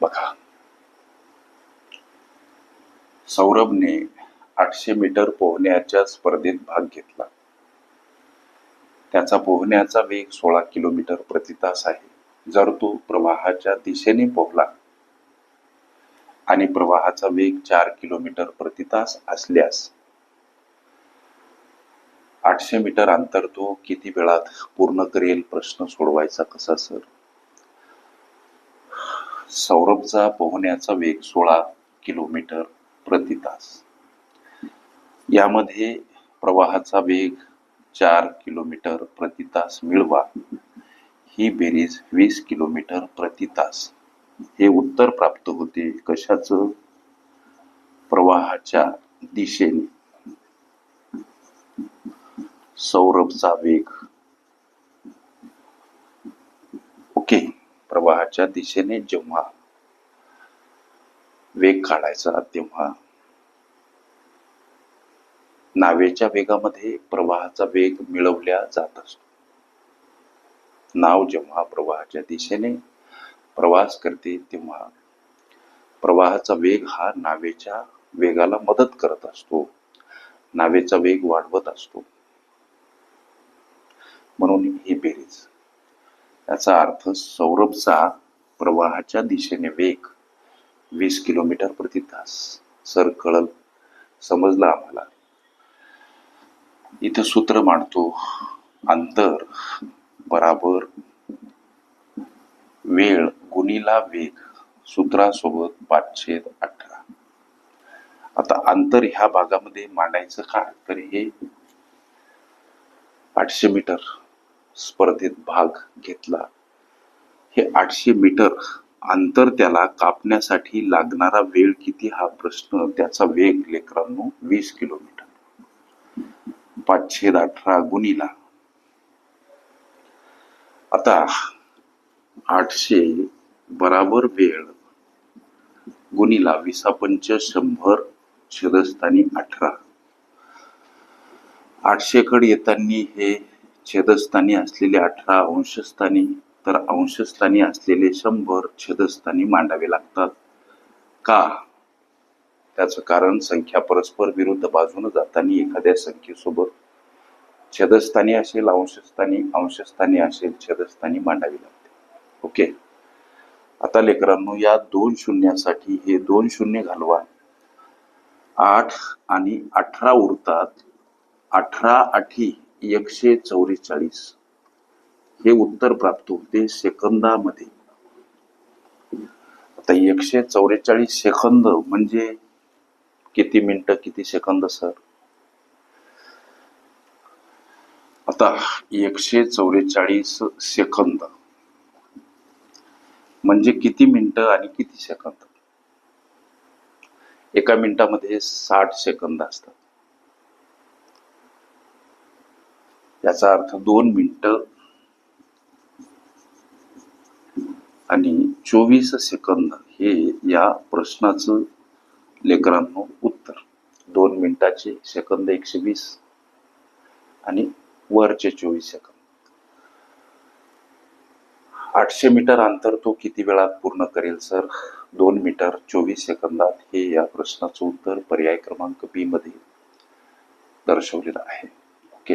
बघा. सौरभने आठशे मीटर पोहण्याच्या स्पर्धेत भाग घेतला. त्याचा पोहण्याचा वेग सोळा किलोमीटर प्रति तास आहे. जर तो प्रवाहाच्या दिशेने पोहला आणि प्रवाहाचा वेग चार किलोमीटर प्रतितास असल्यास आठशे मीटर अंतर तो किती वेळात पूर्ण करेल प्रश्न सोडवायचा कसा सर? सौरभचा पोहण्याचा वेग सोळा किलोमीटर प्रति तास. यामध्ये प्रवाहाचा वेग चार किलोमीटर प्रति तास मिळवा. ही बेरीज वीस किलोमीटर प्रति तास. हे उत्तर प्राप्त होते कशाचं? प्रवाहाच्या दिशेने. सौरभचा वेग ओके प्रवाहाच्या दिशेने जेव्हा वेग काढायचा तेव्हा नावेच्या वेगामध्ये प्रवाहाचा वेग मिळवल्या जात असतो. नाव जेव्हा प्रवाहाच्या दिशेने प्रवास करते तेव्हा प्रवाहाचा वेग हा नावेच्या वेगाला मदत करत असतो. नावेचा वेग वाढवत असतो. म्हणून ही बेरीज याचा अर्थ सौरभचा प्रवाहाच्या दिशेने वेग वीस किलोमीटर प्रति तास. सर कळल? समजलं आम्हाला? इथं सूत्र मांडतो. अंतर बराबर वेळ गुणीला वेग सूत्रासोबत पाचशे अठरा. आता अंतर ह्या भागामध्ये मांडायचं का? तर हे आठशे मीटर. स्पर्धेत भाग घेतला. हे आठशे मीटर अंतर त्याला कापण्यासाठी लागणारा वेळ किती हा प्रश्न त्याचा वेग लेकरांनो वीस किलोमीटर. पाचशे अठरा गुणीला. आता आठशे बराबर वेळ गुणीला विसापंच शंभर छेदस्थानी अठरा. आठशे कडे येताना हे छेदस्थानी असलेले अठरा अंशस्थानी तर अंशस्थानी असलेले शंभर छेदस्थानी मांडावे लागतात. का? त्याचं कारण संख्या परस्पर विरुद्ध बाजून जाताना एखाद्या संख्येसोबत छेदस्थानी असेल अंशस्थानी अंशस्थानी असेल छेदस्थानी मांडावी लागते. ओके? आता लेकरांनो या दोन शून्यासाठी हे दोन शून्य घालवा. आठ आणि अठरा उरतात. अठरा आठी एकशे चौवेचाळीस. हे उत्तर प्राप्त होते सेकंदामध्ये. आता एकशे चौवेचाळीस सेकंद म्हणजे किती मिनिटं किती सेकंद सर? आता एकशे चौवेचाळीस सेकंद म्हणजे किती मिनिटं आणि किती सेकंद? एका मिनिटामध्ये साठ सेकंद असतात. याचा अर्थ दोन मिनिटं आणि चोवीस सेकंद हे या प्रश्नाचं लेकरांनो उत्तर. दोन मिनिटाचे सेकंद एकशे वीस आणि वरचे चोवीस सेकंद. आठशे मीटर अंतर तो किती वेळात पूर्ण करेल सर? दोन मीटर चोवीस सेकंदात हे या प्रश्नाचं उत्तर पर्याय क्रमांक बी मध्ये दर्शवलेलं आहे. ओके?